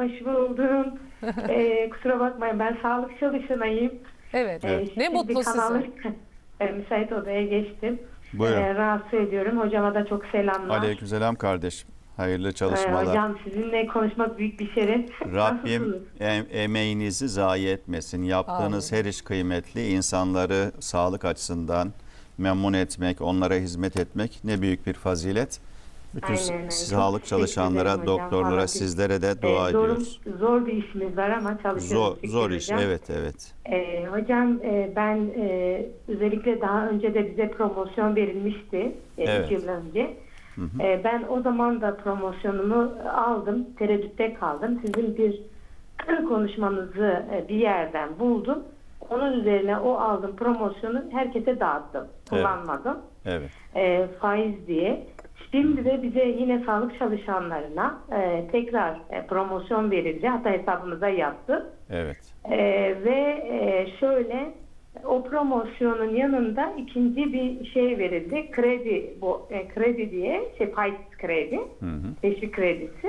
Hoş buldum. Ee, kusura bakmayın ben sağlık çalışanıyım. Evet. Ee, Ne şimdi mutlu kanalı- size. Ee, müsait odaya geçtim. Buyurun. Ee, rahatsız ediyorum. Hocama da çok selamlar. Aleykümselam kardeşim. Hayırlı Ee, çalışmalar. hocam sizinle konuşmak büyük bir şeref. Rabbim em- emeğinizi zayi etmesin. Yaptığınız Amin. her iş kıymetli. İnsanları sağlık açısından memnun etmek, onlara hizmet etmek ne büyük bir fazilet. Bütün Aynen öyle. Çok sağlık teşekkür çalışanlara, ederim hocam. doktorlara, Vallahi sizlere de Ee, dua zor, ediyoruz. zor bir işimiz var ama çalışıyoruz. Zor, şükür zor iş. hocam. Evet, evet. Ee, hocam e, ben e, özellikle daha önce de bize promosyon verilmişti. E, Evet. yıl önce. E, ben o zaman da promosyonumu aldım. Tereddütte kaldım. Sizin bir konuşmanızı e, bir yerden buldum. Onun üzerine o aldım promosyonu herkese dağıttım. Kullanmadım. Evet. E, faiz diye. Şimdi de bize yine sağlık çalışanlarına e, tekrar e, promosyon verildi. Hatta hesabımıza yattı. Evet. Ee, ve e, şöyle o promosyonun yanında ikinci bir şey verildi. Kredi bu e, kredi diye şey faizsiz kredi. Hı hı. Teşvik kredisi.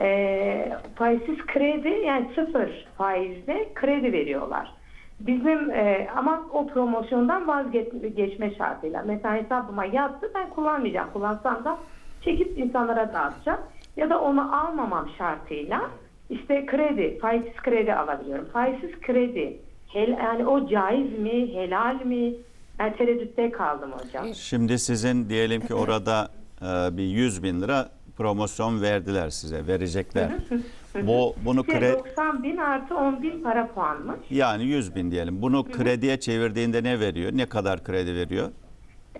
Ee, faizsiz kredi yani sıfır faizle kredi veriyorlar. Bizim e, ama o promosyondan vazgeçme şartıyla. Mesela hesabıma yattı ben kullanmayacağım. Kullansam da çekip insanlara dağıtacağım. Ya da onu almamam şartıyla işte kredi, faizsiz kredi alabiliyorum. Faizsiz kredi hel, yani o caiz mi, helal mi? Ben tereddütte kaldım hocam. Şimdi sizin diyelim ki orada e, bir 100 bin lira promosyon verdiler size, verecekler. Bu bunu Şey, kredi 90 bin artı 10 bin para puanmış. Yani 100 bin diyelim. Bunu krediye çevirdiğinde ne veriyor? Ne kadar kredi veriyor?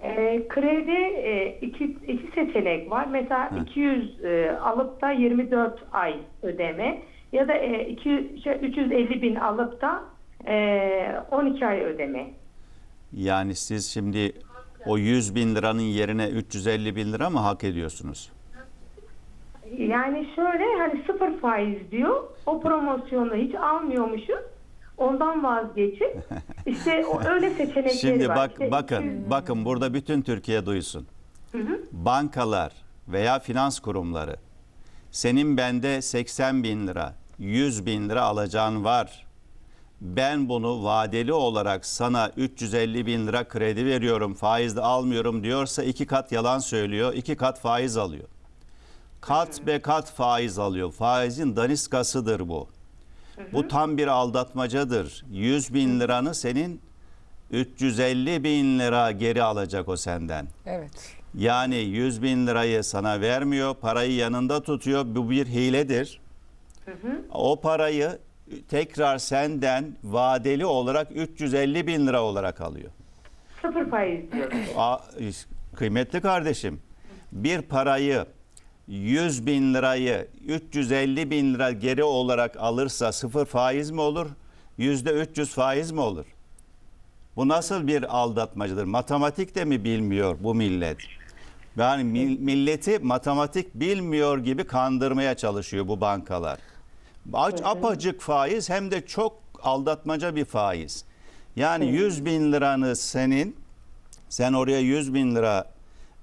E, kredi e, iki, iki seçenek var. Mesela 200 e, alıp da 24 ay ödeme ya da e, 200, şey, 350 bin alıp da e, 12 ay ödeme. Yani siz şimdi o 100 bin liranın yerine 350 bin lira mı hak ediyorsunuz? Yani şöyle hani sıfır faiz diyor. O promosyonu hiç almıyormuşuz. Ondan vazgeçip işte öyle seçenekleri Şimdi var. bak İşte bakın 200 bakın burada bütün Türkiye duysun. Bankalar veya finans kurumları senin bende 80 bin lira 100 bin lira alacağın var. Ben bunu vadeli olarak sana 350 bin lira kredi veriyorum faizle almıyorum diyorsa iki kat yalan söylüyor iki kat faiz alıyor. Kat be kat faiz alıyor. Faizin daniskasıdır bu. Bu tam bir aldatmacadır. 100 bin liranı senin 350 bin lira geri alacak o senden. Evet. Yani 100 bin lirayı sana vermiyor, parayı yanında tutuyor. Bu bir hiledir. O parayı tekrar senden vadeli olarak 350 bin lira olarak alıyor. sıfır faiz diyor. Kıymetli kardeşim, bir parayı 100 bin lirayı 350 bin lira geri olarak alırsa sıfır faiz mi olur? Yüzde 300 faiz mi olur? Bu nasıl bir aldatmacıdır? Matematik de mi bilmiyor bu millet? Yani mil- milleti matematik bilmiyor gibi kandırmaya çalışıyor bu bankalar. Aç, apacık faiz hem de çok aldatmaca bir faiz. Yani 100 bin liranı senin sen oraya 100 bin lira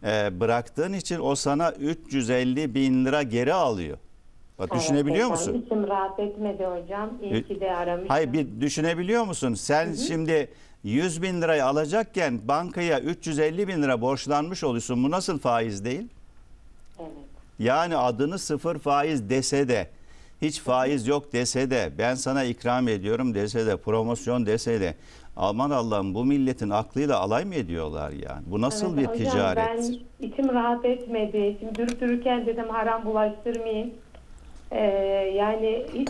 e, bıraktığın için o sana 350 bin lira geri alıyor. Bak düşünebiliyor hocam. musun? İçim rahat etmedi hocam. İyi ki de aramışım. Hayır bir düşünebiliyor musun? Sen şimdi 100 bin lirayı alacakken bankaya 350 bin lira borçlanmış oluyorsun. Bu nasıl faiz değil? Evet. Yani adını sıfır faiz dese de hiç faiz yok dese de ben sana ikram ediyorum dese de promosyon dese de aman Allah'ım bu milletin aklıyla alay mı ediyorlar yani? Bu nasıl Evet, bir hocam, ticarettir? Ben içim rahat etmedi. Şimdi durup dururken dedim haram bulaştırmayayım. Ee, yani hiç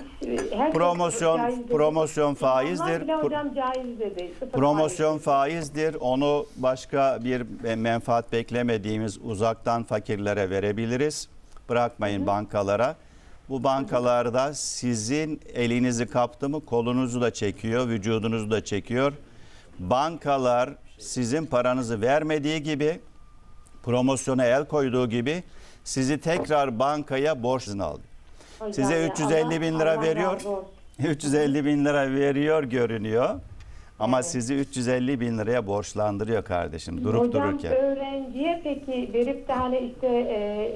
her Promosyon- dedi. promosyon İnsanlar faizdir. hocam caiz dedi. Sıfır Promosyon faiz. faizdir. Onu başka bir menfaat beklemediğimiz uzaktan fakirlere verebiliriz. Bırakmayın bankalara. Bu bankalarda sizin elinizi kaptı mı kolunuzu da çekiyor, vücudunuzu da çekiyor. Bankalar sizin paranızı vermediği gibi promosyona el koyduğu gibi sizi tekrar bankaya borçlu alıyor. Hocam Size ya, 350 bin lira veriyor. razı olsun. 350 bin lira veriyor görünüyor. Ama sizi 350 bin liraya borçlandırıyor kardeşim durup Hocam dururken. öğrenciye peki verip de hani işte e,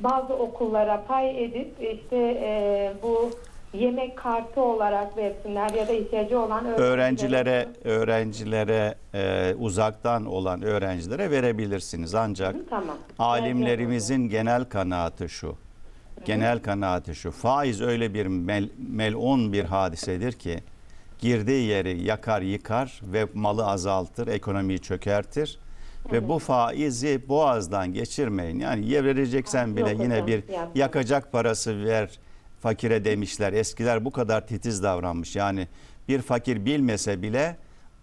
bazı okullara pay edip işte e, bu yemek kartı olarak versinler ya da ihtiyacı olan öğrencilere öğrencilere e, uzaktan olan öğrencilere verebilirsiniz ancak Hı, tamam. alimlerimizin genel kanaati şu. Genel kanaati şu. Faiz öyle bir mel, melun bir hadisedir ki girdiği yeri yakar yıkar ve malı azaltır, ekonomiyi çökertir. Ve bu faizi boğazdan geçirmeyin. Yani ye vereceksen bile Yok yine hocam, bir yakacak parası ver fakire demişler. Eskiler bu kadar titiz davranmış. Yani bir fakir bilmese bile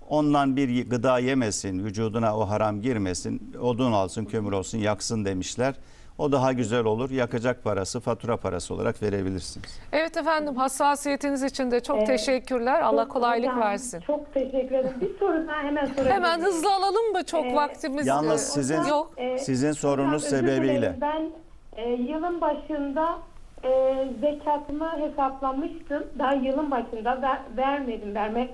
ondan bir gıda yemesin, vücuduna o haram girmesin, odun alsın, kömür olsun, yaksın demişler. O daha güzel olur. Yakacak parası, fatura parası olarak verebilirsiniz. Evet efendim hassasiyetiniz için de çok Evet. teşekkürler. Allah Çok- kolaylık hocam, versin. Çok teşekkür ederim. Bir soru daha hemen sorabilir Hemen hızlı alalım mı? Çok Ee, vaktimiz Yalnız e, sizin- yok. Ee, Sizin sorunuz hocam, sebebiyle. Ben e, yılın başında e, zekatımı hesaplamıştım. Daha yılın başında ver- vermedim. Vermek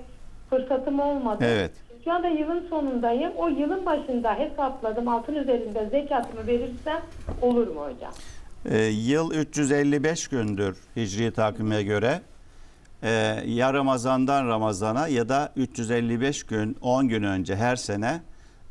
fırsatım olmadı. Evet. Şu anda yılın sonundayım. O yılın başında hesapladım. Altın üzerinde zekatımı verirsem olur mu hocam? Ee, yıl 355 gündür hicri takvime göre. Ee, ya Ramazan'dan Ramazan'a ya da 355 gün 10 gün önce her sene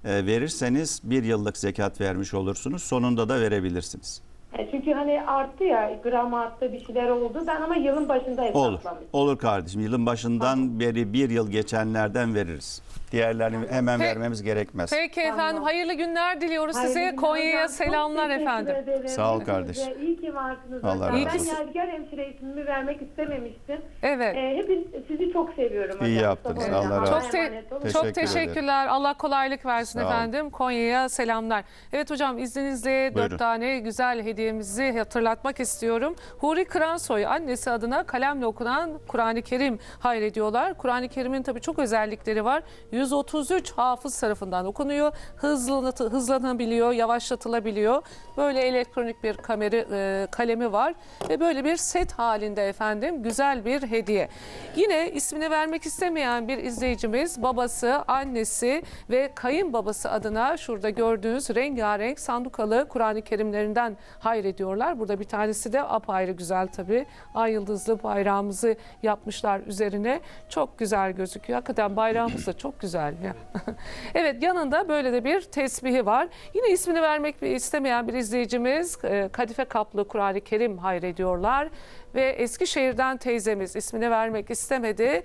e, verirseniz bir yıllık zekat vermiş olursunuz. Sonunda da verebilirsiniz. E, çünkü hani arttı ya gram arttı bir şeyler oldu. Ben ama yılın başında Olur. hesaplamıştım. Olur kardeşim. Yılın başından beri bir yıl geçenlerden veririz. Diğerlerini hemen Pe- vermemiz gerekmez. Peki efendim hayırlı günler diliyoruz Hayırlı size. günler Konya'ya hocam. Çok selamlar teşekkür efendim. ederim. Sağ ol Hepinize kardeşim. İyi ki varsınız. Allah hocam. razı ben olsun. Yadigar Hemşire ismimi vermek istememiştim. Evet. Ee, hepiniz, sizi çok seviyorum hocam. İyi yaptınız. Hocam. Allah razı Allah'a olsun. emanet olun. Teşekkür Çok ederim. teşekkürler. Allah kolaylık versin Sağ olun. efendim. Konya'ya selamlar. Evet hocam izninizle Buyurun. dört tane güzel hediyemizi hatırlatmak istiyorum. Huri Kıransoy annesi adına kalemle okunan Kur'an-ı Kerim hayrediyorlar. Kur'an-ı Kerim'in tabii çok özellikleri var. 133 hafız tarafından okunuyor. Hızlanıtı, hızlanabiliyor, yavaşlatılabiliyor. Böyle elektronik bir kameri, e, kalemi var ve böyle bir set halinde efendim güzel bir hediye. Yine ismini vermek istemeyen bir izleyicimiz babası, annesi ve kayınbabası adına şurada gördüğünüz rengarenk sandukalı Kur'an-ı Kerimlerinden hayrediyorlar. Burada bir tanesi de apayrı güzel tabii. Ay yıldızlı bayrağımızı yapmışlar üzerine. Çok güzel gözüküyor. Hakikaten bayrağımız da çok güzel ya. evet yanında böyle de bir tesbihi var. Yine ismini vermek istemeyen bir izleyicimiz e, kadife kaplı Kur'an-ı Kerim hayrediyorlar. Ve Eskişehir'den teyzemiz ismini vermek istemedi.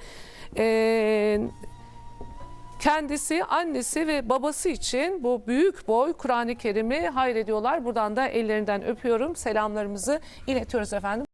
Eee Kendisi, annesi ve babası için bu büyük boy Kur'an-ı Kerim'i hayrediyorlar. Buradan da ellerinden öpüyorum. Selamlarımızı iletiyoruz efendim.